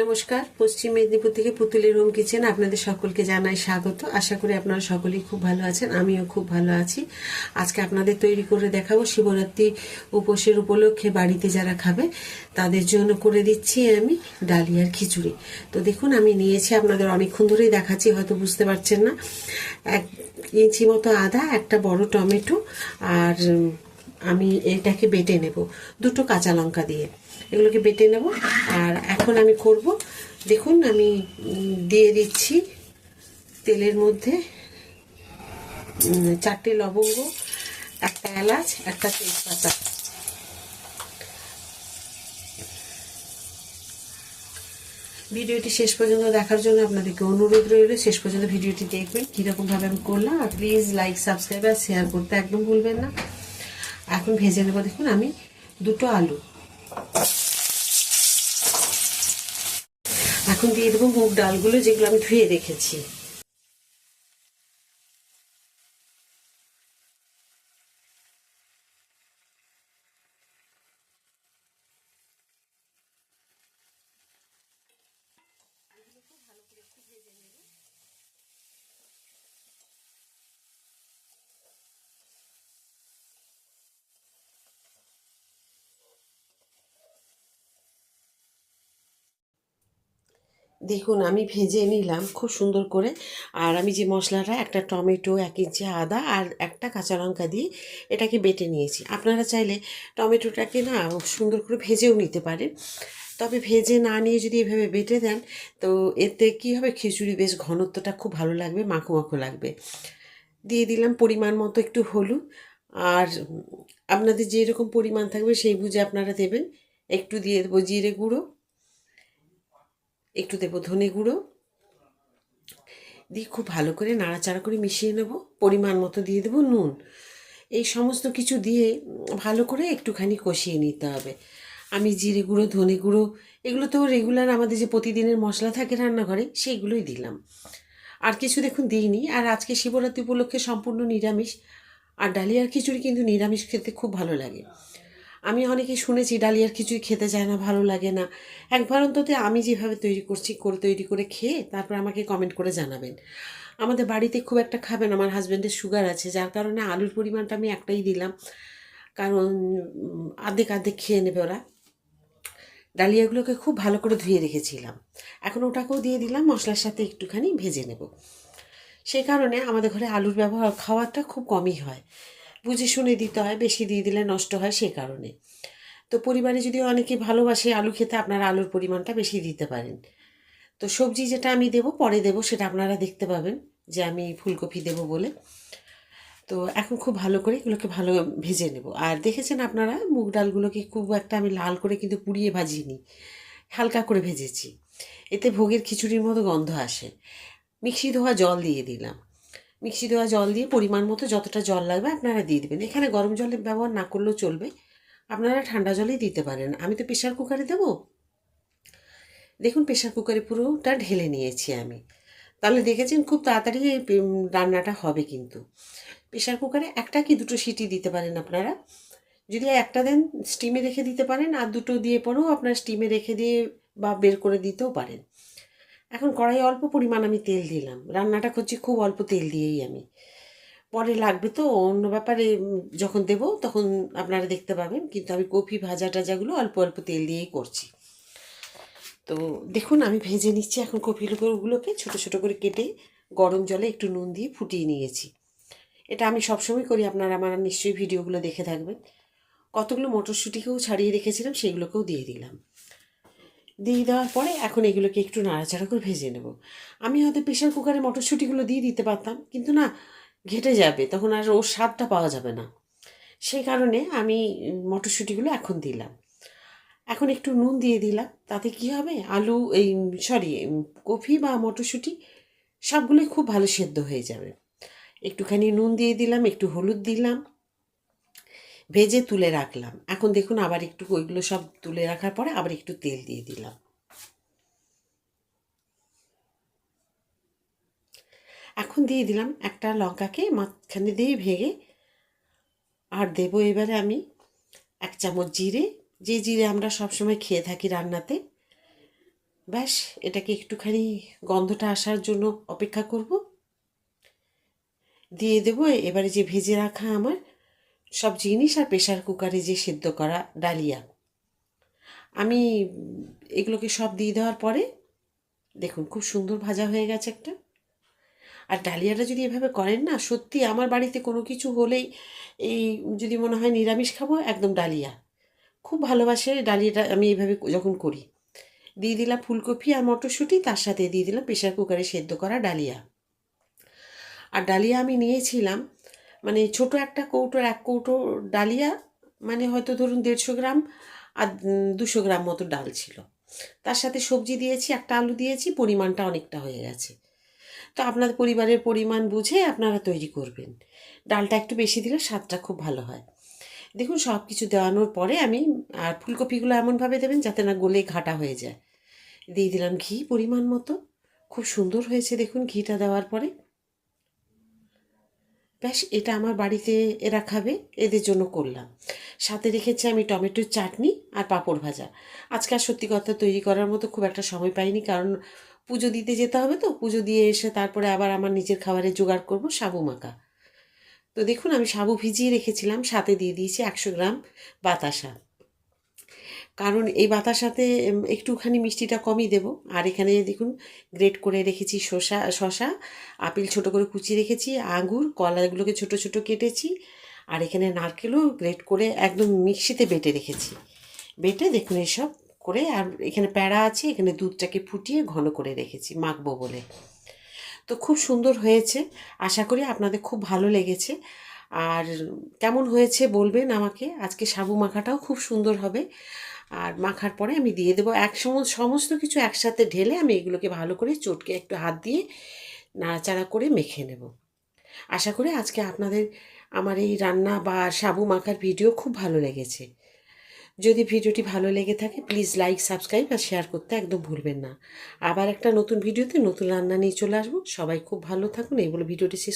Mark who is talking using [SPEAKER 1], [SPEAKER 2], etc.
[SPEAKER 1] নমস্কার। পশ্চিম মেদিনীপুর থেকে পুতুলের হোম কিচেন আপনাদের সকলকে জানাই স্বাগত। আশা করি আপনারা সকলেই খুব ভালো আছেন, আমিও খুব ভালো আছি। আজকে আপনাদের তৈরি করে দেখাবো শিবরাত্রি উপোসের উপলক্ষে বাড়িতে যারা খাবে, তাদের জন্য করে দিচ্ছি আমি ডালিয়ার খিচুড়ি। তো দেখুন, আমি নিয়েছি, আপনাদের অনেকক্ষণ ধরেই দেখাচ্ছি, হয়তো বুঝতে পারছেন না। এক ইঞ্চি মতো আদা, একটা বড় টমেটো, আর আমি এটাকে বেটে নেব। দুটো কাঁচা লঙ্কা দিয়ে। এগুলোকে বেটে নেব। আর এখন আমি করব, দেখুন আমি দিয়ে দিচ্ছি তেলের মধ্যে চারটে লবঙ্গ, একটা এলাচ, একটা তেজপাতা। ভিডিওটি শেষ পর্যন্ত দেখার জন্য আপনাদেরকে অনুরোধ রইল, শেষ পর্যন্ত ভিডিওটি দেখবেন। কীরকমভাবে আমি করলাম, আর প্লিজ লাইক সাবস্ক্রাইব আর শেয়ার করতে একদম ভুলবেন না। এখন ভেজে নেব, দেখুন, আমি দুটো আলু। এখন দিয়ে দেবো মুগ ডালগুলো, যেগুলো আমি ধুয়ে রেখেছি। দেখুন, আমি ভেজে নিলাম খুব সুন্দর করে। আর আমি যে মশলাটা, একটা টমেটো, এক ইঞ্চি আদা আর একটা কাঁচা লঙ্কা দিয়ে এটাকে বেটে নিয়েছি। আপনারা চাইলে টমেটোটাকে না সুন্দর করে ভেজেও নিতে পারেন। তবে ভেজে না নিয়ে যদি এভাবে বেটে দেন, তো এতে কী হবে? খিচুড়ি বেশ ঘনত্বটা খুব ভালো লাগবে, মাখো মাখো লাগবে। দিয়ে দিলাম পরিমাণ মতো একটু হলুদ। আর আপনাদের যেরকম পরিমাণ থাকবে সেই বুঝে আপনারা দেবেন। একটু দিয়ে দেবো জিরে গুঁড়ো। একটু দেবো ধনে গুঁড়ো। দিয়ে খুব ভালো করে নাড়াচাড়া করে মিশিয়ে নেব। পরিমাণ মতো দিয়ে দেবো নুন। এই সমস্ত কিছু দিয়ে ভালো করে একটুখানি কষিয়ে নিতে হবে। আমি জিরে গুঁড়ো, ধনে গুঁড়ো, এগুলো তো রেগুলার আমাদের যে প্রতিদিনের মশলা থাকে রান্নাঘরে, সেইগুলোই দিলাম। আর কিছু দেখুন দিইনি। আর আজকে শিবরাত্রি উপলক্ষে সম্পূর্ণ নিরামিষ। আর ডালিয়ার খিচুড়ি কিন্তু নিরামিষ খেতে খুব ভালো লাগে। আমি অনেকে শুনেছি, ডালিয়ার কিছুই খেতে চায় না, ভালো লাগে না। একবার অন্তত আমি যেভাবে তৈরি করছি, করে তৈরি করে খেয়ে তারপর আমাকে কমেন্ট করে জানাবেন। আমাদের বাড়িতে খুব একটা খাবেন, আমার হাজব্যান্ডের সুগার আছে, যার কারণে আলুর পরিমাণটা আমি একটাই দিলাম। কারণ আর্ধেক আর্ধেক খেয়ে নেবে ওরা। ডালিয়াগুলোকে খুব ভালো করে ধুয়ে রেখেছিলাম। এখন ওটাকেও দিয়ে দিলাম, মশলার সাথে একটুখানি ভেজে নেব। সেই কারণে আমাদের ঘরে আলুর ব্যবহার, খাওয়াটা খুব কমই হয়। বুঝে শুনে দিতে হয়, বেশি দিয়ে দিলে নষ্ট হয় সে কারণে। তো পরিবারে যদি অনেকে ভালোবাসে আলু খেতে, আপনারা আলুর পরিমাণটা বেশি দিতে পারেন। তো সবজি যেটা আমি দেবো, পরে দেবো, সেটা আপনারা দেখতে পাবেন যে আমি ফুলকপি দেবো বলে। তো এখন খুব ভালো করে এগুলোকে ভালো ভেজে নেব। আর দেখেছেন আপনারা, মুগ ডালগুলোকে খুব একটা আমি লাল করে কিন্তু পুড়িয়ে ভাজিনি, হালকা করে ভেজেছি। এতে ভোগের খিচুড়ির মতো গন্ধ আসে। মিক্সি ধোয়া জল দিয়ে দিলাম। মিক্সি দেওয়া জল দিয়ে পরিমাণ মতো যতটা জল লাগবে আপনারা দিয়ে দেবেন। এখানে গরম জলের ব্যবহার না করলেও চলবে। আপনারা ঠান্ডা জলেই দিতে পারেন। আমি তো প্রেশার কুকারে দেবো। দেখুন প্রেশার কুকারে পুরোটা ঢেলে নিয়েছি আমি। তাহলে দেখেছেন খুব তাড়াতাড়ি রান্নাটা হবে কিন্তু। প্রেশার কুকারে একটা কি দুটো সিটি দিতে পারেন আপনারা? যদি একটা দেন স্টিমে রেখে দিতে পারেন, আর দুটো দিয়ে পরেও আপনার স্টিমে রেখে দিয়ে বা বের করে দিতেও পারেন। এখন কড়াই অল্প পরিমাণ আমি তেল দিলাম। রান্নাটা করছি খুব অল্প তেল দিয়েই আমি। পরে লাগবে তো অন্য ব্যাপারে যখন দেবো তখন আপনারা দেখতে পাবেন। কিন্তু আমি কফি ভাজা টাজাগুলো অল্প অল্প তেল দিয়েই করছি। তো দেখুন, আমি ভেজে নিচ্ছি এখন কপিগুলোকে ছোটো ছোটো করে কেটে গরম জলে একটু নুন দিয়ে ফুটিয়ে নিয়েছি। এটা আমি সবসময় করি, আপনারা আমার নিশ্চয়ই ভিডিওগুলো দেখে থাকবেন। কতগুলো মটরশুঁটিকেও ছাড়িয়ে রেখেছিলাম, সেগুলোকেও দিয়ে দিলাম। দিয়ে দেওয়ার পরে এখন এগুলোকে একটু নাড়াচাড়া করে ভেজে নেব। আমি হয়তো প্রেশার কুকারে মটরশুঁটিগুলো দিয়ে দিতে পারতাম, কিন্তু না, ঘেটে যাবে, তখন আর ওর স্বাদটা পাওয়া যাবে না। সেই কারণে আমি মটরশুঁটিগুলো এখন দিলাম। এখন একটু নুন দিয়ে দিলাম, তাতে কি হবে? আলু, এই, সরি কফি বা মটরশুঁটি সবগুলোই খুব ভালো সেদ্ধ হয়ে যাবে। একটুখানি নুন দিয়ে দিলাম, একটু হলুদ দিলাম। ভেজে তুলে রাখলাম। এখন দেখুন আবার একটু ওইগুলো সব তুলে রাখার পরে আবার একটু তেল দিয়ে দিলাম। এখন দিয়ে দিলাম একটা লঙ্কাকে মাঝখানে দিয়ে ভেঙে আর দেবো এবারে আমি এক চামচ জিরে। যে জিরে আমরা সবসময় খেয়ে থাকি রান্নাতে, ব্যাস এটাকে একটুখানি গন্ধটা আসার জন্য অপেক্ষা করব। দিয়ে দেবো এবারে যে ভেজে রাখা আমার সব জিনিস আর প্রেশার কুকারে যে সেদ্ধ করা ডালিয়া। আমি এগুলোকে সব দিয়ে দেওয়ার পরে, দেখুন খুব সুন্দর ভাজা হয়ে গেছে একটা। আর ডালিয়াটা যদি এভাবে করেন না, সত্যি আমার বাড়িতে কোনো কিছু হলেই এই যদি মনে হয় নিরামিষ খাব, একদম ডালিয়া। খুব ভালোবাসে ডালিয়াটা আমি এইভাবে যখন করি। দিয়ে দিলাম ফুলকপি আর মটরশুঁটি, তার সাথে দিয়ে দিলাম প্রেশার কুকারে সেদ্ধ করা ডালিয়া। আর ডালিয়া আমি নিয়েছিলাম মানে ছোট একটা কৌটোর এক কৌটো ডালিয়া মানে হয়তো ধরুন দেড়শো গ্রাম আর দুশো গ্রাম মতো ডাল ছিল। তার সাথে সবজি দিয়েছি, একটা আলু দিয়েছি, পরিমাণটা অনেকটা হয়ে গেছে। তো আপনাদের পরিবারের পরিমাণ বুঝে আপনারা তৈরি করবেন। ডালটা একটু বেশি দিলে স্বাদটা খুব ভালো হয়। দেখুন সব কিছু দেওয়ানোর পরে আমি আর ফুলকপিগুলো এমনভাবে দেবেন যাতে না গলে ঘাটা হয়ে যায়। দিয়ে দিলাম ঘি পরিমাণ মতো। খুব সুন্দর হয়েছে দেখুন ঘিটা দেওয়ার পরে। ব্যাস এটা আমার বাড়িতে এরা খাবে এদের জন্য করলাম। সাথে রেখেছি আমি টমেটোর চাটনি আর পাঁপড় ভাজা। আজকে আর সত্যি কথা তৈরি করার মতো খুব একটা সময় পাইনি, কারণ পুজো দিতে যেতে হবে তো, পুজো দিয়ে এসে তারপরে আবার আমার নিজের খাবারে জোগাড় করব সাবু মাখা। তো দেখুন, আমি সাবু ভিজিয়ে রেখেছিলাম, সাথে দিয়ে দিয়েছি একশো গ্রাম বাতাসা। কারণ এই বাতাসাতে সাথে একটুখানি মিষ্টিটা কমই দেবো। আর এখানে দেখুন, গ্রেট করে রেখেছি শসা শসা, আপেল ছোট করে কুচিয়ে রেখেছি আঙুর কলাগুলোকে ছোট ছোট কেটেছি, আর এখানে নারকেলও গ্রেট করে একদম মিক্সিতে বেটে রেখেছি। বেটে দেখুন এসব করে, আর এখানে প্যাড়া আছে, এখানে দুধটাকে ফুটিয়ে ঘন করে রেখেছি, মাখবো বলে। তো খুব সুন্দর হয়েছে, আশা করি আপনাদের খুব ভালো লেগেছে। আর কেমন হয়েছে বলবেন আমাকে, আজকে সাবু মাখাটাও খুব সুন্দর হবে। আর মাখার পরে আমি দিয়ে দেবো এক সম- সমস্ত কিছু একসাথে ঢেলে আমি এগুলোকে ভালো করে চটকে একটু হাত দিয়ে নাড়াচাড়া করে মেখে নেব। আশা করি আজকে আপনাদের আমার এই রান্না বা সাবু মাখার ভিডিও খুব ভালো লেগেছে। যদি ভিডিওটি ভালো লেগে থাকে প্লিজ লাইক সাবস্ক্রাইব আর শেয়ার করতে একদম ভুলবেন না। আবার একটা নতুন ভিডিওতে নতুন রান্না নিয়ে চলে আসব। সবাই খুব ভালো থাকুন। এই বলে ভিডিওটি শেষ